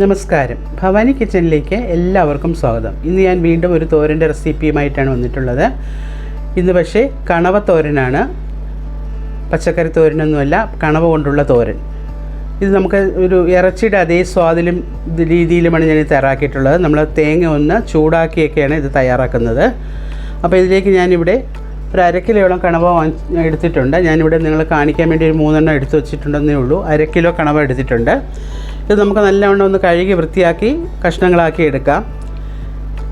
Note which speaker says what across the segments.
Speaker 1: നമസ്കാരം. ഭവാനി കിച്ചണിലേക്ക് എല്ലാവർക്കും സ്വാഗതം. ഇന്ന് ഞാൻ വീണ്ടും ഒരു തോരന്റെ റെസിപ്പിയുമായിട്ടാണ് വന്നിട്ടുള്ളത്. ഇന്ന് പക്ഷേ കണവ തോരനാണ്. പച്ചക്കറി തോരനൊന്നുമല്ല കണവ കൊണ്ടുള്ള തോരൻ. ഇത് നമുക്ക് ഒരു ഇറച്ചിയുടെ അതേ സ്വാദിലും രീതിയിലുമാണ് ഞാൻ ഇത് തയ്യാറാക്കിയിട്ടുള്ളത്. നമ്മൾ തേങ്ങ ഒന്ന് ചൂടാക്കിയൊക്കെയാണ് ഇത് തയ്യാറാക്കുന്നത്. അപ്പോൾ ഇതിലേക്ക് ഞാനിവിടെ ഒരു അര കിലോയോളം കണവ എടുത്തിട്ടുണ്ട്. ഞാനിവിടെ നിങ്ങൾ കാണിക്കാൻ വേണ്ടി ഒരു മൂന്നെണ്ണം എടുത്തു വെച്ചിട്ടുണ്ടെന്നേ ഉള്ളൂ. അര കിലോ കണവ എടുത്തിട്ടുണ്ട്. ഇത് നമുക്ക് നല്ലവണ്ണം ഒന്ന് കഴുകി വൃത്തിയാക്കി കഷ്ണങ്ങളാക്കി എടുക്കാം.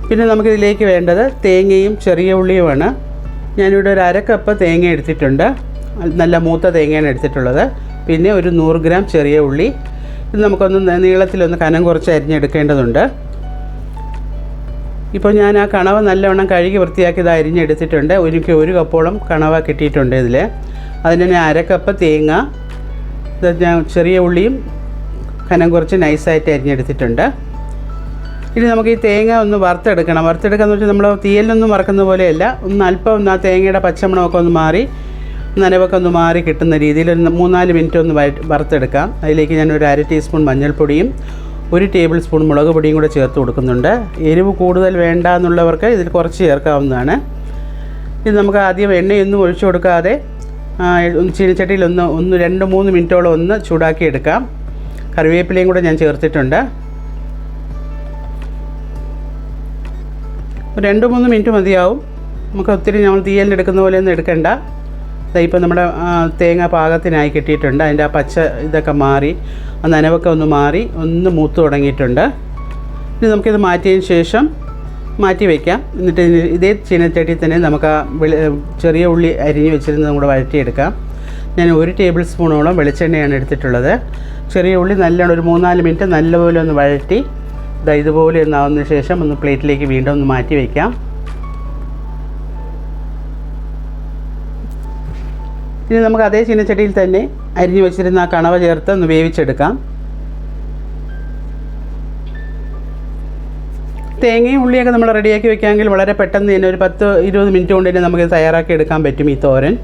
Speaker 1: പിന്നെ നമുക്കിതിലേക്ക് വേണ്ടത് തേങ്ങയും ചെറിയ ഉള്ളിയുമാണ്. ഞാനിവിടെ ഒരു അര കപ്പ് തേങ്ങ എടുത്തിട്ടുണ്ട്. നല്ല മൂത്ത തേങ്ങയാണ് എടുത്തിട്ടുള്ളത്. പിന്നെ ഒരു നൂറ് ഗ്രാം ചെറിയ ഉള്ളി. ഇത് നമുക്കൊന്ന് നീളത്തിലൊന്ന് കനം കുറച്ച് അരിഞ്ഞെടുക്കേണ്ടതുണ്ട്. ഇപ്പോൾ ഞാൻ ആ കണവ നല്ലവണ്ണം കഴുകി വൃത്തിയാക്കി ഇത് അരിഞ്ഞെടുത്തിട്ടുണ്ട്. എനിക്ക് ഒരു കപ്പോളം കണവ കിട്ടിയിട്ടുണ്ട് ഇതിൽ അതിന് ഞാൻ അര കപ്പ് തേങ്ങ ഇത് ഞാൻ ചെറിയ ഉള്ളിയും കനം കുറച്ച് നൈസായിട്ട് അരിഞ്ഞെടുത്തിട്ടുണ്ട്. ഇനി നമുക്ക് ഈ തേങ്ങ ഒന്ന് വറുത്തെടുക്കണം. വറുത്തെടുക്കുക എന്ന് വെച്ചാൽ നമ്മൾ തീയലിനൊന്നും വറക്കുന്ന പോലെയല്ല. ഒന്ന് അല്പം ഒന്ന് ആ തേങ്ങയുടെ പച്ചമണമൊക്കെ ഒന്ന് മാറി നനവൊക്കെ ഒന്ന് മാറി കിട്ടുന്ന രീതിയിൽ ഒരു മൂന്നാൽ മിനിറ്റ് ഒന്ന് വറുത്തെടുക്കാം. അതിലേക്ക് ഞാൻ ഒരു അര ടീസ്പൂൺ മഞ്ഞൾപ്പൊടിയും ഒരു ടേബിൾ സ്പൂൺ മുളക് പൊടിയും കൂടെ ചേർത്ത് കൊടുക്കുന്നുണ്ട്. എരിവ് കൂടുതൽ വേണ്ട എന്നുള്ളവർക്ക് ഇതിൽ കുറച്ച് ചേർക്കാവുന്നതാണ്. ഇത് നമുക്ക് ആദ്യം എണ്ണയൊന്നും ഒഴിച്ചു കൊടുക്കാതെ ചീനച്ചട്ടിയിൽ ഒന്ന് ഒന്ന് രണ്ട് മൂന്ന് മിനിറ്റോളം ഒന്ന് ചൂടാക്കി എടുക്കാം. കറിവേപ്പിലയും കൂടെ ഞാൻ ചേർത്തിട്ടുണ്ട്. രണ്ട് മൂന്ന് മിനിറ്റ് മതിയാവും. നമുക്ക് ഒത്തിരി നമ്മൾ തീയലിനെടുക്കുന്ന പോലെ ഒന്നും എടുക്കണ്ട. ഇപ്പം നമ്മുടെ തേങ്ങ പാകത്തിനായി കിട്ടിയിട്ടുണ്ട്. അതിന്റെ ആ പച്ച ഇതൊക്കെ മാറി ആ നനവൊക്കെ ഒന്ന് മാറി ഒന്ന് മൂത്ത് തുടങ്ങിയിട്ടുണ്ട്. ഇനി നമുക്കിത് മാറ്റിയതിന് ശേഷം മാറ്റി വയ്ക്കാം എന്നിട്ട് ഇതേ ചീനച്ചട്ടി തന്നെ നമുക്ക് ആ ചെറിയ ഉള്ളി അരിഞ്ഞ് വെച്ചിരുന്നത് കൂടെ വഴറ്റിയെടുക്കാം. ഞാൻ ഒരു ടേബിൾ സ്പൂണോളം വെളിച്ചെണ്ണയാണ് എടുത്തിട്ടുള്ളത്. ചെറിയ ഉള്ളി നല്ലോണം ഒരു മൂന്നാൽ മിനിറ്റ് നല്ലപോലെ ഒന്ന് വഴറ്റി ഇതാ ഇതുപോലെ ഒന്നാവുന്ന ശേഷം ഒന്ന് പ്ലേറ്റിലേക്ക് വീണ്ടും ഒന്ന് മാറ്റി വയ്ക്കാം ഇനി നമുക്ക് അതേ ചീനച്ചട്ടിയിൽ തന്നെ അരിഞ്ഞു വെച്ചിരുന്ന ആ കണവ ചേർത്ത് ഒന്ന് വേവിച്ചെടുക്കാം. തേങ്ങയും ഉള്ളിയൊക്കെ നമ്മൾ റെഡിയാക്കി വെക്കാമെങ്കിൽ വളരെ പെട്ടെന്ന് തന്നെ ഒരു പത്ത് ഇരുപത് മിനിറ്റ് കൊണ്ട് തന്നെ നമുക്ക് തയ്യാറാക്കി എടുക്കാൻ പറ്റും ഈ തോരൻ.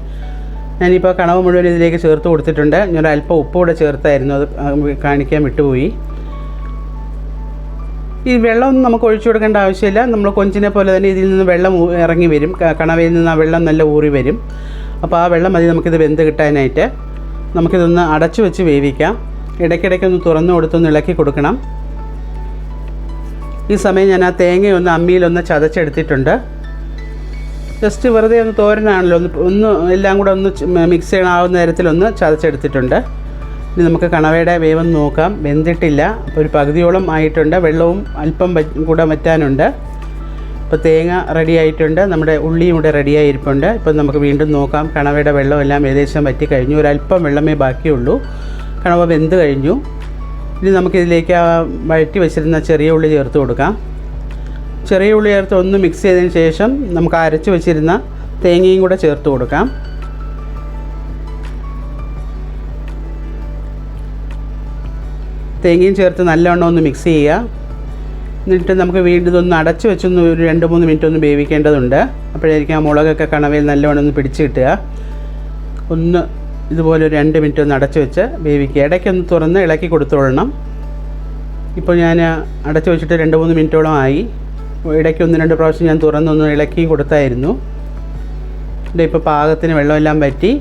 Speaker 1: ഞാനിപ്പോൾ കണവ് മുഴുവൻ ഇതിലേക്ക് ചേർത്ത് കൊടുത്തിട്ടുണ്ട്. ഞാൻ അല്പം ഉപ്പ് കൂടെ ചേർത്തായിരുന്നു. അത് കാണിക്കാൻ വിട്ടുപോയി. ഈ വെള്ളമൊന്നും നമുക്ക് ഒഴിച്ചു കൊടുക്കേണ്ട ആവശ്യമില്ല. നമ്മൾ കൊഞ്ചിനെ പോലെ തന്നെ ഇതിൽ നിന്ന് വെള്ളം ഇറങ്ങി വരും. കണവയിൽ നിന്ന് ആ വെള്ളം നല്ല ഊറി വരും. അപ്പോൾ ആ വെള്ളം മതി നമുക്കിത് വെന്ത് കിട്ടാനായിട്ട് നമുക്കിതൊന്ന് അടച്ചു വെച്ച് വേവിക്കാം. ഇടയ്ക്കിടയ്ക്ക് ഒന്ന് തുറന്നു കൊടുത്തൊന്ന് ഇളക്കി കൊടുക്കണം. ഈ സമയം ഞാൻ ആ തേങ്ങയൊന്ന് അമ്മിയിലൊന്ന് ചതച്ചെടുത്തിട്ടുണ്ട്. ജസ്റ്റ് വെറുതെ ഒന്ന് തോരനാണല്ലോ. ഒന്ന് ഒന്ന് എല്ലാം കൂടെ ഒന്ന് മിക്സ് ചെയ്യണാവുന്ന തരത്തിലൊന്ന് ചതച്ചെടുത്തിട്ടുണ്ട്. ഇനി നമുക്ക് കണവയുടെ വേവൊന്ന് നോക്കാം. വെന്തിട്ടില്ല. അപ്പോൾ ഒരു പകുതിയോളം ആയിട്ടുണ്ട്. വെള്ളവും അല്പം കൂടെ വറ്റാനുണ്ട്. ഇപ്പോൾ തേങ്ങ റെഡി ആയിട്ടുണ്ട്. നമ്മുടെ ഉള്ളിയും കൂടെ റെഡി ആയിരിപ്പുണ്ട്. ഇപ്പം നമുക്ക് വീണ്ടും നോക്കാം. കണവയുടെ വെള്ളം എല്ലാം ഏകദേശം വറ്റി കഴിഞ്ഞു. ഒരല്പം വെള്ളമേ ബാക്കിയുള്ളൂ. കണവ വെന്ത് കഴിഞ്ഞു. ഇനി നമുക്കിതിലേക്ക് ആ വഴറ്റി വെച്ചിരുന്ന ചെറിയ ഉള്ളി ചേർത്ത് കൊടുക്കാം. ചെറിയ ഉള്ളി ചേർത്ത് ഒന്ന് മിക്സ് ചെയ്തതിന് ശേഷം നമുക്ക് അരച്ച് വെച്ചിരുന്ന തേങ്ങയും കൂടെ ചേർത്ത് കൊടുക്കാം. തേങ്ങയും ചേർത്ത് നല്ലവണ്ണം ഒന്ന് മിക്സ് ചെയ്യുക. എന്നിട്ട് നമുക്ക് വീണ്ടും ഇതൊന്ന് അടച്ച് വെച്ചൊന്ന് ഒരു രണ്ട് മൂന്ന് മിനിറ്റ് ഒന്ന് വേവിക്കേണ്ടതുണ്ട്. അപ്പോഴായിരിക്കും ആ മുളകൊക്കെ കണവയിൽ നല്ലവണ്ണം ഒന്ന് പിടിച്ച് കിട്ടുക. ഒന്ന് ഇതുപോലെ ഒരു രണ്ട് മിനിറ്റ് ഒന്ന് അടച്ച് വെച്ച് വേവിക്കുക. ഇടയ്ക്കൊന്ന് തുറന്ന് ഇളക്കി കൊടുത്തോളണം. ഇപ്പോൾ ഞാൻ അടച്ചു വെച്ചിട്ട് രണ്ട് മൂന്ന് മിനിറ്റോളം ആയി. ഇടയ്ക്ക് ഒന്ന് രണ്ട് പ്രാവശ്യം ഞാൻ തുറന്നൊന്ന് ഇളക്കി കൊടുത്തായിരുന്നു. ഇവിടെ ഇപ്പോൾ പാകത്തിന് വെള്ളമെല്ലാം പറ്റി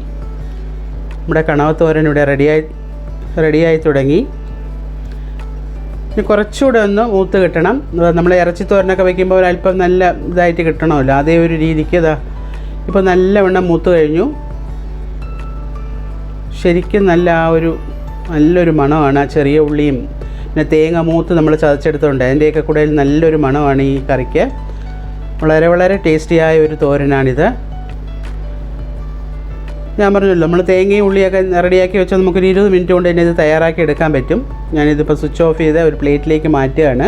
Speaker 1: നമ്മുടെ കണവത്തോരൻ ഇവിടെ റെഡിയായി റെഡിയായി തുടങ്ങി. ഇനി കുറച്ചുകൂടെ ഒന്ന് മൂത്ത് കിട്ടണം. നമ്മൾ ഇറച്ചി തോരനൊക്കെ വയ്ക്കുമ്പോൾ അല്പം നല്ല ഇതായിട്ട് കിട്ടണമല്ലോ. അതേ ഒരു രീതിക്ക് ഇതാ ഇപ്പോൾ നല്ലവണ്ണം മൂത്ത് കഴിഞ്ഞു. ശരിക്കും നല്ല ആ ഒരു നല്ലൊരു മണമാണ് ആ ചെറിയ ഉള്ളിയും പിന്നെ തേങ്ങ മൂത്ത് നമ്മൾ ചതച്ചെടുത്തുകൊണ്ട് അതിന്റെയൊക്കെ കൂടെ നല്ലൊരു മണമാണ് ഈ കറിക്ക്. വളരെ വളരെ ടേസ്റ്റിയായ ഒരു തോരനാണിത്. ഞാൻ പറഞ്ഞല്ലോ നമ്മൾ തേങ്ങയും ഉള്ളിയൊക്കെ റെഡിയാക്കി വെച്ചാൽ നമുക്കൊരു ഇരുപത് മിനിറ്റ് കൊണ്ട് തന്നെ ഇത് തയ്യാറാക്കി എടുക്കാൻ പറ്റും. ഞാനിതിപ്പോൾ സ്വിച്ച് ഓഫ് ചെയ്ത് ഒരു പ്ലേറ്റിലേക്ക് മാറ്റുകയാണ്.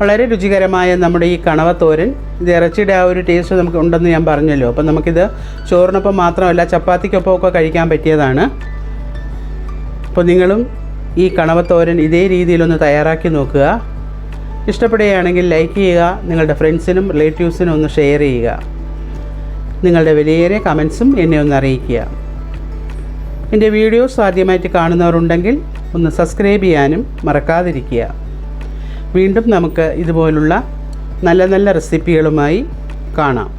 Speaker 1: വളരെ രുചികരമായ നമ്മുടെ ഈ കണവത്തോരൻ. തോരൻ ഇത് ഇറച്ചിയുടെ ആ ഒരു ടേസ്റ്റ് നമുക്ക് ഉണ്ടെന്ന് ഞാൻ പറഞ്ഞല്ലോ. അപ്പം നമുക്കിത് ചോറിനൊപ്പം മാത്രമല്ല ചപ്പാത്തിക്കൊപ്പം ഒക്കെ കഴിക്കാൻ പറ്റിയതാണ്. അപ്പോൾ നിങ്ങളും ഈ കണവത്തോരൻ ഇതേ രീതിയിലൊന്ന് തയ്യാറാക്കി നോക്കുക. ഇഷ്ടപ്പെടുകയാണെങ്കിൽ ലൈക്ക് ചെയ്യുക നിങ്ങളുടെ ഫ്രണ്ട്സിനും റിലേറ്റീവ്സിനും ഒന്ന് ഷെയർ ചെയ്യുക. നിങ്ങളുടെ വിലയേറിയ കമൻസും എന്നെ ഒന്ന് അറിയിക്കുക. എന്റെ വീഡിയോസ് ആദ്യമായിട്ട് കാണുന്നവരുണ്ടെങ്കിൽ ഒന്ന് സബ്സ്ക്രൈബ് ചെയ്യാനും മറക്കാതിരിക്കുക. വീണ്ടും നമുക്ക് ഇതുപോലുള്ള നല്ല നല്ല റെസിപ്പികളുമായി കാണാം.